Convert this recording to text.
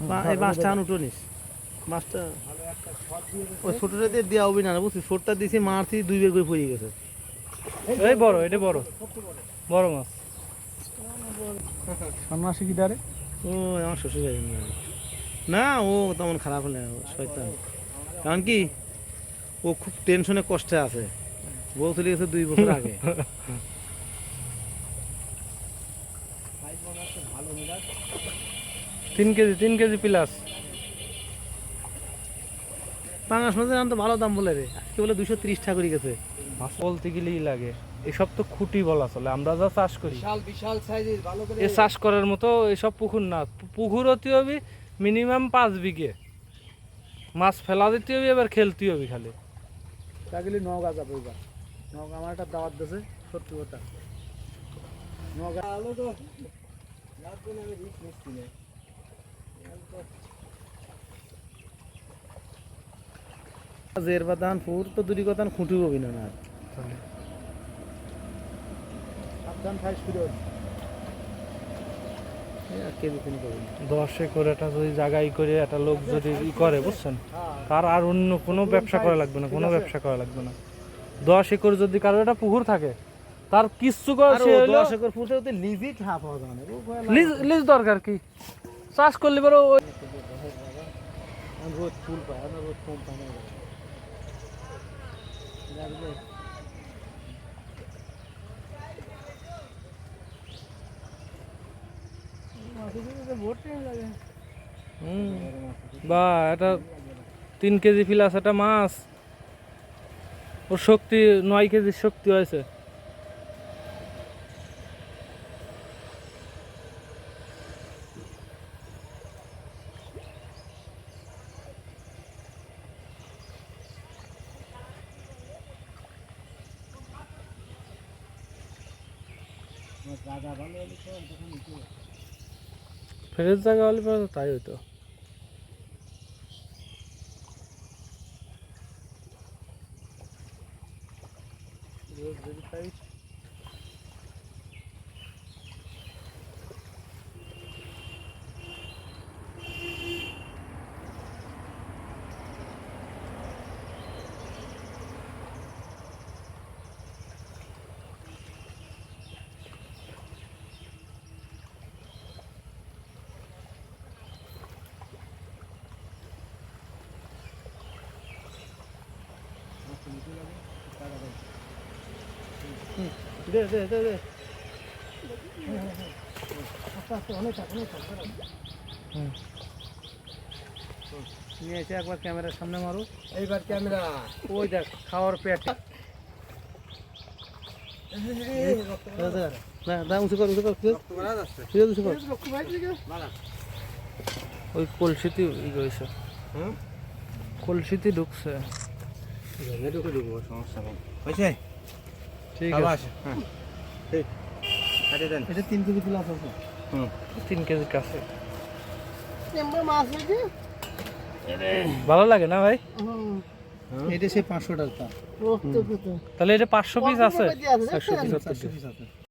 বা- এই মাছটা আন মাছটা ওই ছোটটা দিয়ে দেওয়া হবে না ছোটটা দিয়েছি মারছি দুই বের করে পড়ে গেছে। এই বড় এটা বড়। বড়। মাছ। সন্ন্যাসী কি ডারে? ও আমার শ্বশুর। না ও তেমন খারাপ না ও শয়তান। কারণ কি? ও খুব টেনশনে কষ্টে আছে। বউ চলে গেছে দুই বছর আগে। তিন কেজি তিন কেজি প্লাস পাঙাশ মাছের আনতে ভালো দাম বলে রে। আজকে বলে দুশো ত্রিশ টাকা করে গেছে। মাছ বলতে গেলেই লাগে। এসব তো খুঁটি বলা চলে আমরা যা চাষ করি। বিশাল বিশাল সাইজের ভালো করে এ চাষ করার মতো এসব পুকুর না। পুকুর হতে হবে মিনিমাম পাঁচ বিঘে। মাছ ফেলা দিতে হবে এবার খেলতে হবে খালি। তাগলি নগা যাবে এবার। নগা আমার একটা দাওয়াত দিয়েছে সত্যি কথা। নগা আলো তো লাগবে না আমি রিস্ক নিচ্ছি না জের বা ধান ফুর তো দুটি কথা খুঁটি হবি না। আর দশ একটা যদি জায়গায় করে একটা লোক যদি ই করে বুঝছেন? তার আর অন্য কোনো ব্যবসা করা লাগবে না কোনো ব্যবসা করা লাগবে না। দশ একর যদি কারও একটা পুকুর থাকে তার কিচ্ছু করে লিজ দরকার কি? চাষ করলে পরে ওই রোজ ফুল আমার রোজ কম না বা এটা তিন কেজি প্লাস একটা মাছ। ওর শক্তি, নয় কেজি শক্তি হয়েছে জায়গা ভালো হলে তো তখন একটু ফ্রেশ জায়গা হলে পরে তাই হইতো। যদি পাই দে দে দে দে নিয়ে এসে একবার ক্যামেরার সামনে মারো এইবার ক্যামেরা ওই দেখ খাওয়ার পেট ওই কলসিতে হুম? কলসিতে ঢুকছে ঢুকে ঢুকবো সমস্যা নেই হয়েছে ঠিক আছে। আছে। হ্যাঁ দেন। এটা তিন কেজি প্লাস আছে হুম। তিন কেজি কাছে। মাছ ভালো লাগে না ভাই? এটা সেই পাঁচশো টাকা। ও তাহলে এটা পাঁচশো পিস আছে। আছে একশো পিস পিস আছে।